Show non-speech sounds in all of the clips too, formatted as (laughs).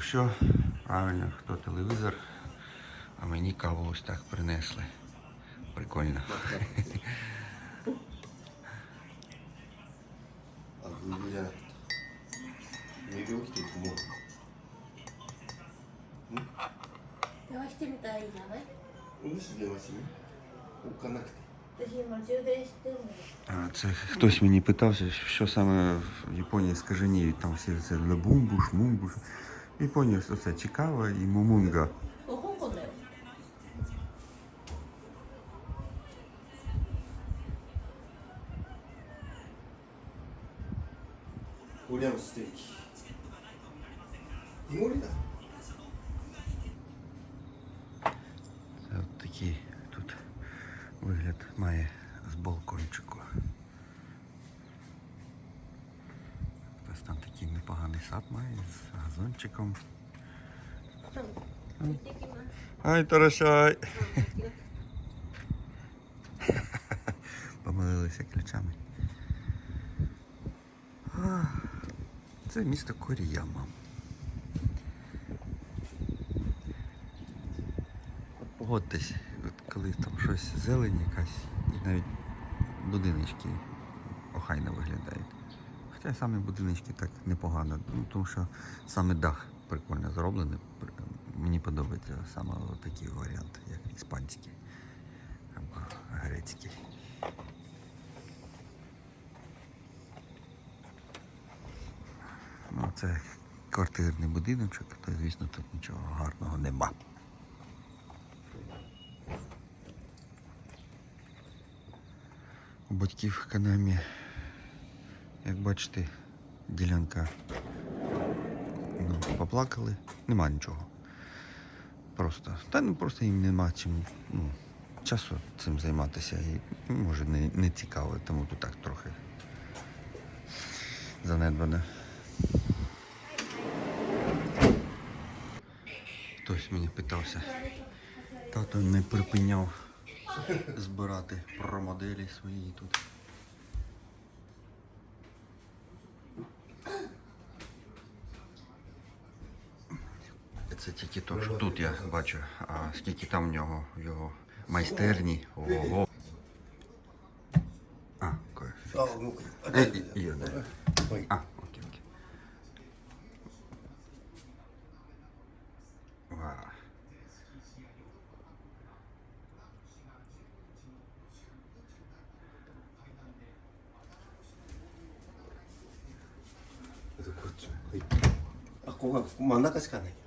Зранку що? Правильно, хто телевізор, а мені каву ось так принесли. Прикольно. А вы я не起きても電話してみたらいいじゃない無視電話しに置かなくて私今充電してんのよ А, Це хтось мені питався, що саме в Японії скаженіють. Там всі це лебумбу, шмумбу. Японія що це цікава і мумунга. Урям стейки. Море, да? От такий тут вигляд мои с балкончика. сад має з газончиком. Ай, Тарашай! (laughs) Помилилися ключами. Це місто Коріяма. От погодьтесь, от коли там щось зелень якась, і навіть будиночки охайно виглядають. Хоча самі будиночки так непогано, ну, тому що саме дах прикольно зроблений. Мені подобається саме такий варіант, як іспанський або грецький. Ну, це квартирний будиночок, то звісно тут нічого гарного нема. У батьків в Канамі, як бачите, ділянка ну, поплакали, нема нічого. Просто. Та ну просто їм нема чим ну, часу цим займатися і може не, не цікаво, тому тут так трохи занедбане. Хтось мені питався. Тато не припиняв збирати про моделі свої тут. Це тільки то, що тут я бачу, а скільки там в нього в його майстерні. Ого. А, кое. あ動く Е, і- і- да. はい А, окей, окей. Вау.こっちはいあここが真ん中しかない Так,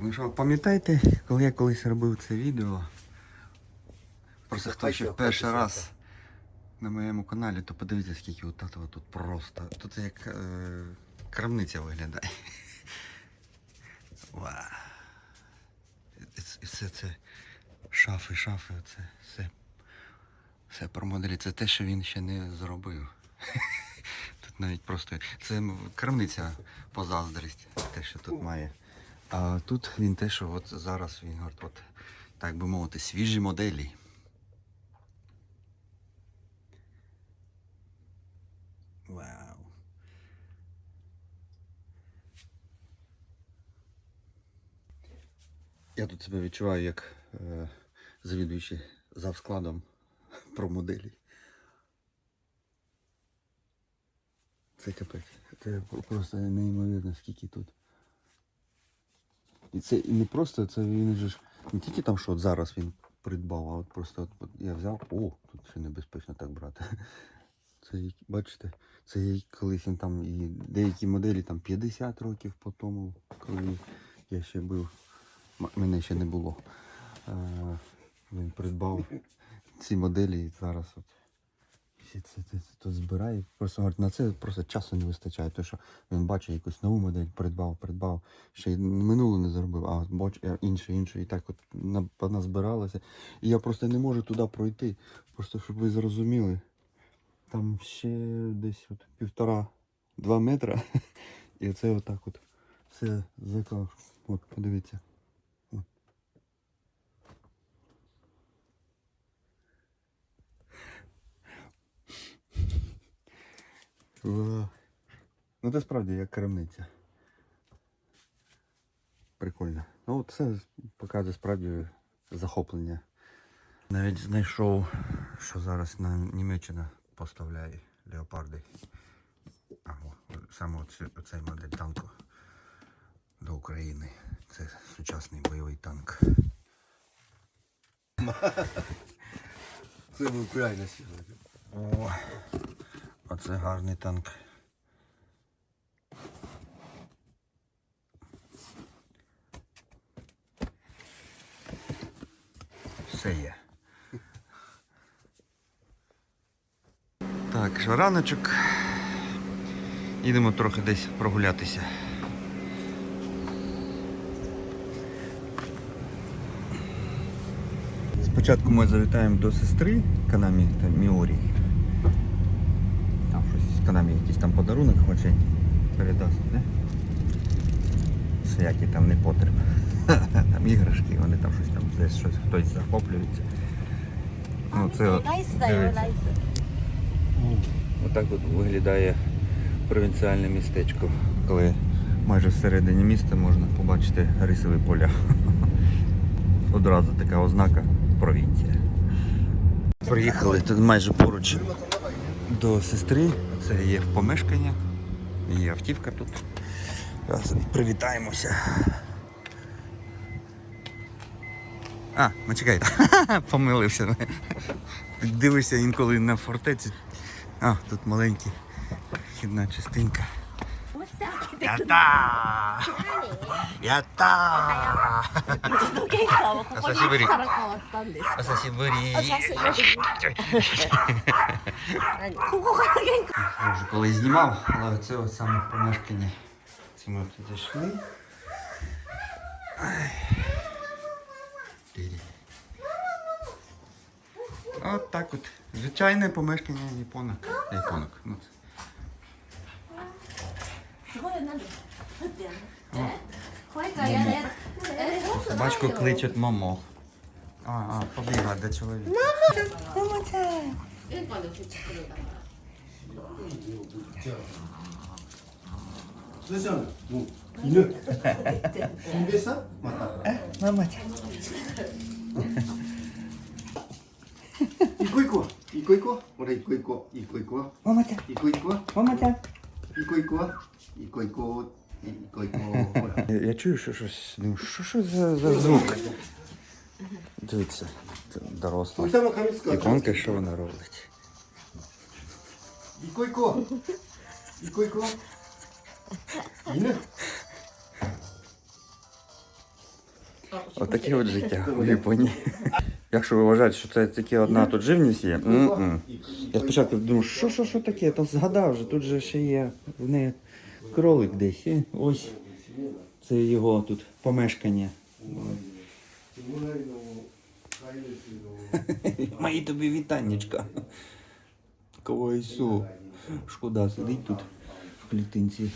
Ну що, пам'ятаєте, коли я колись робив це відео? Просто хто ще перший раз на моєму каналі, то подивіться, скільки у татова тут просто. Тут як е, крамниця виглядає. Вау. І все це шафи, шафи, оце все. Все про моделі. Це те, що він ще не зробив. (laughs) Тут навіть просто. Це крамниця позаздрість, те, що тут має. А тут він те, що от зараз він говорить, от, так би мовити, свіжі моделі. Вау. Я тут себе відчуваю як е, завідуючий за складом (laughs) про моделі. Це капець. Це просто неймовірно, скільки тут. І це і не просто, це він же ж не тільки там, що от зараз він придбав, а от просто от, от я взяв, о, тут ще небезпечно так брати. (laughs) Це, бачите, це колись він там і деякі моделі там 50 років по тому, коли я ще був, мене ще не було. Е, він придбав ці моделі і зараз от всі це, це, це тут збирає. Просто говорить, на це просто часу не вистачає. Тому що він бачить якусь нову модель, придбав, придбав, ще й минулу не зробив, а бач, а інше, інше. І так от на- поназбиралося. І я просто не можу туди пройти. Просто щоб ви зрозуміли. Там ще десь от півтора-два метра. (laughs) І це отак от все заклав. От, подивіться. Ну це справді як крамниця. Прикольно. Ну, це показує справді захоплення. Навіть знайшов, що зараз на Німеччина поставляє леопарди. А, о, саме оце, оцей модель танку до України. Це сучасний бойовий танк. Це в Україні сьогодні. О, оце гарний танк. Все є. Так, що раночок. Їдемо трохи десь прогулятися. Спочатку ми завітаємо до сестри Канамі та Міорі. Хто нам якийсь там подарунок хоче передасть, не? Всякі там не потріб. (laughs) Там іграшки, вони там щось там десь щось хтось захоплюється. Ну, це от. Отак от виглядає провінціальне містечко, коли майже всередині міста можна побачити рисові поля. (laughs) Одразу така ознака провінція. Приїхали тут майже поруч до сестри. Це є помешкання, є автівка тут. Привітаємося. А, ну чекай, (laughs) помилився. Дивишся інколи на фортеці. А, тут маленький хідна частинка. もしさ Ята! Ята! うちの玄関はここにいつから変わったんですか Асасібурі. あさすがに何ここから玄関 Я вже колись знімав, але це от саме помешкання. Це ми тут зайшли. Ай. Тирі. От так от. Звичайне помешкання японок. Японок. Ну, Бачку кличуть мамо. А, а, побігла до чоловіка. Мамо! Мама. Іку-іку, іку-іку, іку-іку, іку-іку. Мама. Іку-іку. Мама. Ікойко, ікойко, ікойко. Я чую, що щось. ну, Що що за, за звук? Дивіться, доросла. Там хаміцька. Іконка, що вона робить? Ікойко. Ікойко. Іна? Отаке от життя в Японії. Якщо ви вважаєте, що це тільки одна тут живність є, я спочатку думав, що, що, що таке, то згадав же, тут же ще є в неї кролик десь. І Ось це його тут помешкання. (laughs) Мої тобі вітаннячка. Кавайсу. Шкода сидить тут в клітинці.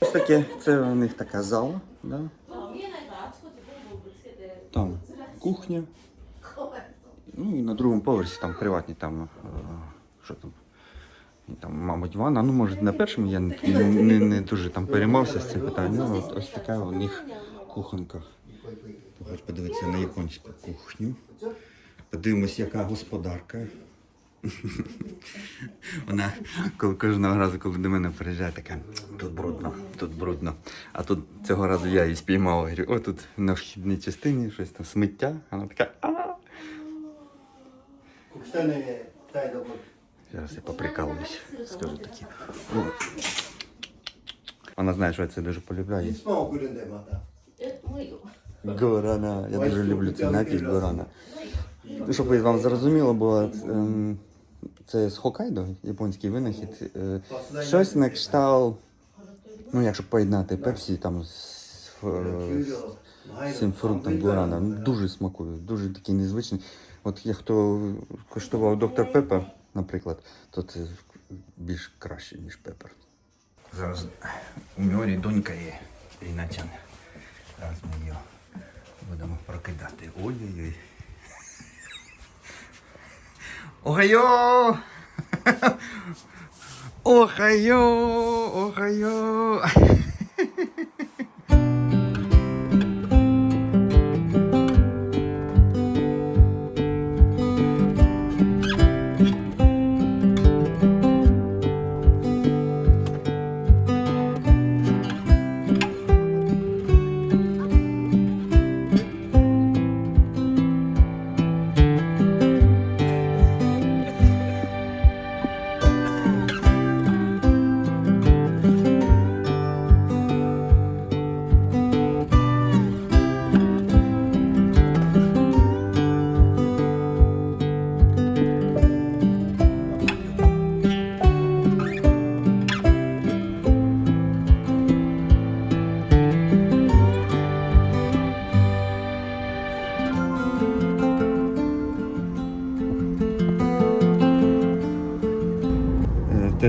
Ось таке, це у них така зала, да? Там кухня. Ну і на другому поверсі там приватні там. е, Що там? Там, мабуть, ванна. Ну, може, на першому я не, не, не дуже там переймався з цим питанням. Ну, от ось така у них кухонка. Хоч подивитися на японську кухню. Подивимось, яка господарка. (laughs) Вона коли кожного разу, коли до мене приїжджає, така тут брудно, тут брудно. А тут цього разу я її спіймав. Говорю, о, тут на вхідній частині щось там сміття. Вона така. Зараз я поприкалуюсь, скажу такі. Вона знає, що я це дуже полюбляю. Горана. Я дуже люблю цей напій Горана. Ну, щоб вам зрозуміло, було. Ем, це з Хоккайдо, японський винахід. Е, Щось на кшталт, ну якщо поєднати пепсі там з, е, з цим фруктом Горана. Ну, дуже смакує, дуже такий незвичний. От я хто коштував доктор Пеппер, наприклад, то це більш краще, ніж Пеппер. Зараз у Мьорі донька є Рінатян. Зараз ми її будемо прокидати. Ой-ой-ой. (laughs) Охайо! Охайо! Охайо!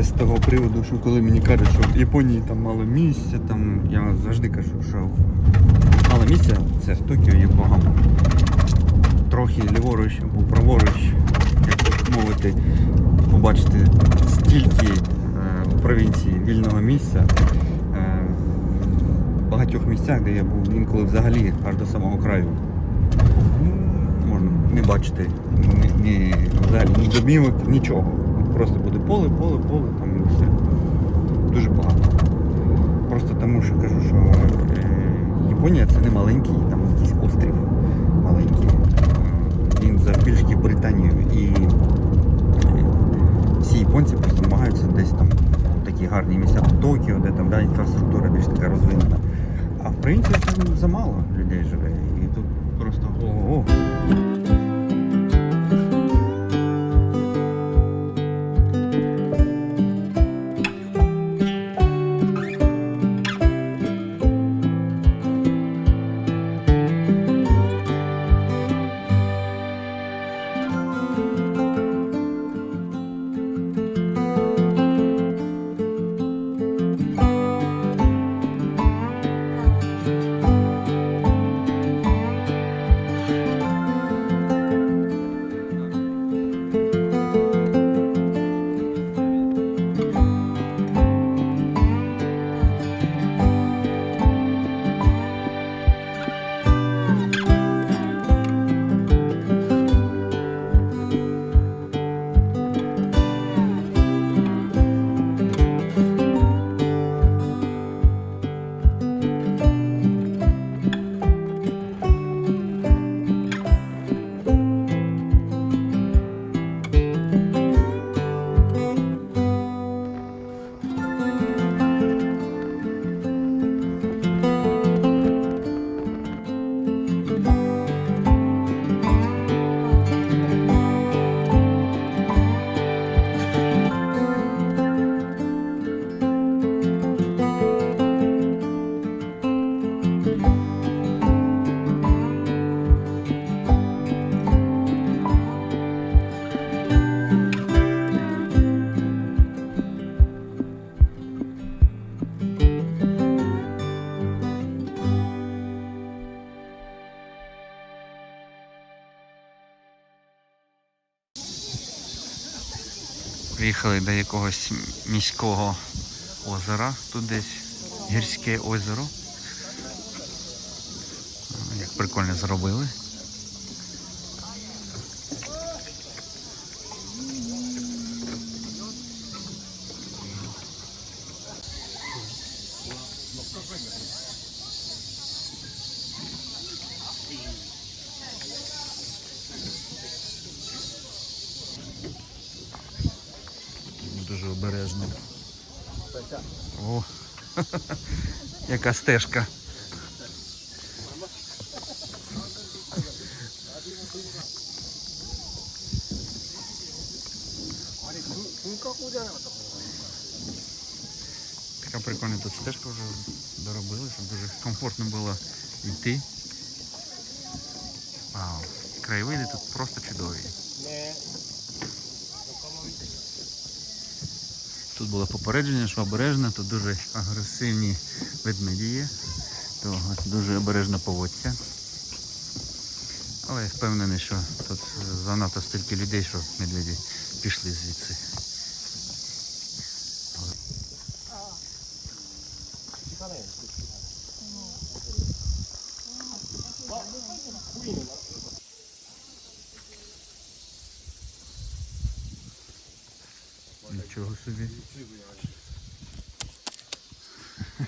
З того приводу, що коли мені кажуть, що в Японії там мало місця, там я завжди кажу, що мало місця це в Токіо Йокогама. Трохи ліворуч або праворуч, як мовити, побачити стільки е, у провінції вільного місця. Е, в багатьох місцях, де я був інколи взагалі аж до самого краю. Можна не бачити ні, ні, взагалі ні домівок, нічого. Просто буде поле, поле, поле, там і все. Дуже багато. Просто тому, що кажу, що е, Японія це не маленький, там якийсь острів маленький. Він завбільшки Британію і е, всі японці просто намагаються десь там такі гарні місця в Токіо, де там да, інфраструктура більш така розвинена. А в принципі там замало людей живе. І тут просто ого. Приїхали до якогось міського озера. Тут десь гірське озеро. Як прикольно зробили. Дуже обережно. О, яка стежка. Така прикольна тут стежка вже доробили, щоб дуже комфортно було йти. Вау. Краєвиди тут просто чудові. Тут було попередження, що обережно, тут дуже агресивні ведмеді є, то дуже обережно поводься. Але я впевнений, що тут занадто стільки людей, що медведі пішли звідси. Нічого собі.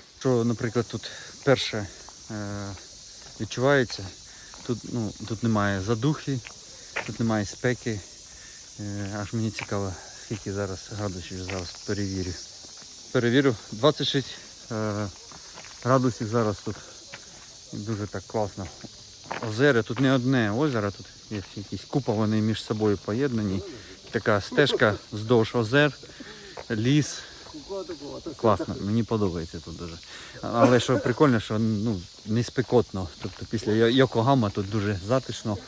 (laughs) Що, наприклад, тут перше е, відчувається, тут, ну, тут немає задухи, тут немає спеки. Е, аж мені цікаво, скільки зараз градусів зараз перевірю. Перевірю, 26 е, градусів зараз тут. Дуже так класно. Озеро, тут не одне озеро, тут є якісь купа, вони між собою поєднані. Така стежка вздовж озер, ліс. Класно, мені подобається тут дуже. Але що прикольно, що ну, не спекотно. Тобто після Йокогама тут дуже затишно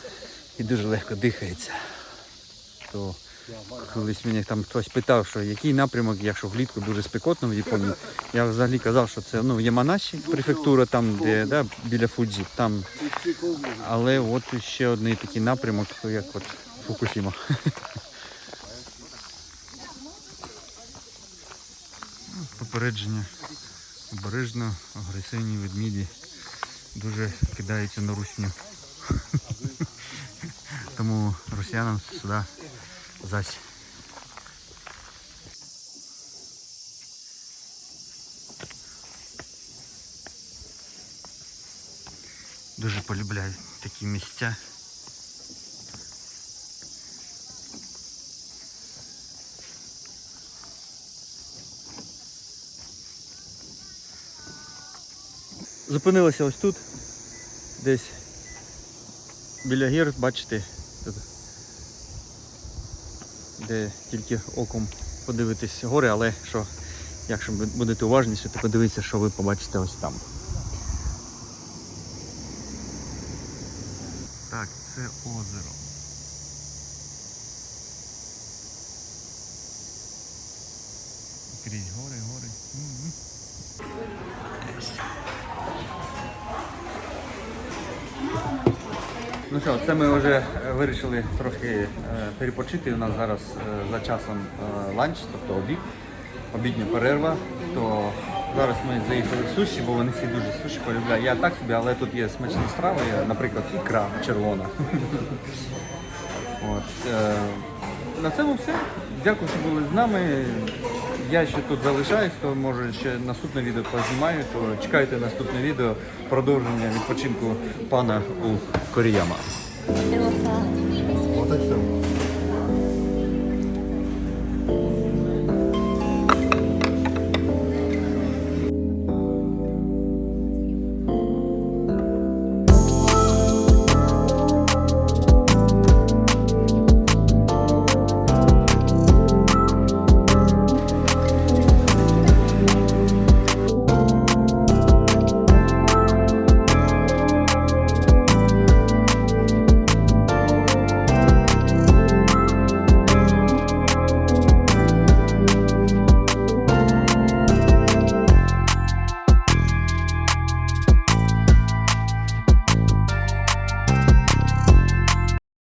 і дуже легко дихається. То Колись мені там хтось питав, що який напрямок, якщо влітку дуже спекотно в Японії. Я взагалі казав, що це ну, Яманаші, префектура, там, де да, біля Фудзі, там. Але от ще один такий напрямок, як от Фукусіма. (laughs) Попередження. Обережно агресивні ведміді дуже кидаються на русню. (laughs) Тому росіянам сюди зась. Дуже полюбляю такі місця. Зупинилися ось тут, десь біля гір, бачите, тут, де тільки оком подивитись гори, але що, якщо будете уважніше, то подивіться, що ви побачите ось там. Так, це озеро. Ну що, це ми вже е, вирішили трохи е, перепочити. У нас зараз е, за часом ланч, тобто обід, обідня перерва. То зараз ми заїхали в суші, бо вони всі дуже суші полюбляють. Я так собі, але тут є смачні страви, наприклад, ікра червона. (laughs) От, на цьому все. Дякую, що були з нами. Я ще тут залишаюсь, то може ще наступне відео познімаю, то чекайте наступне відео продовження відпочинку пана у Коріяма. Е,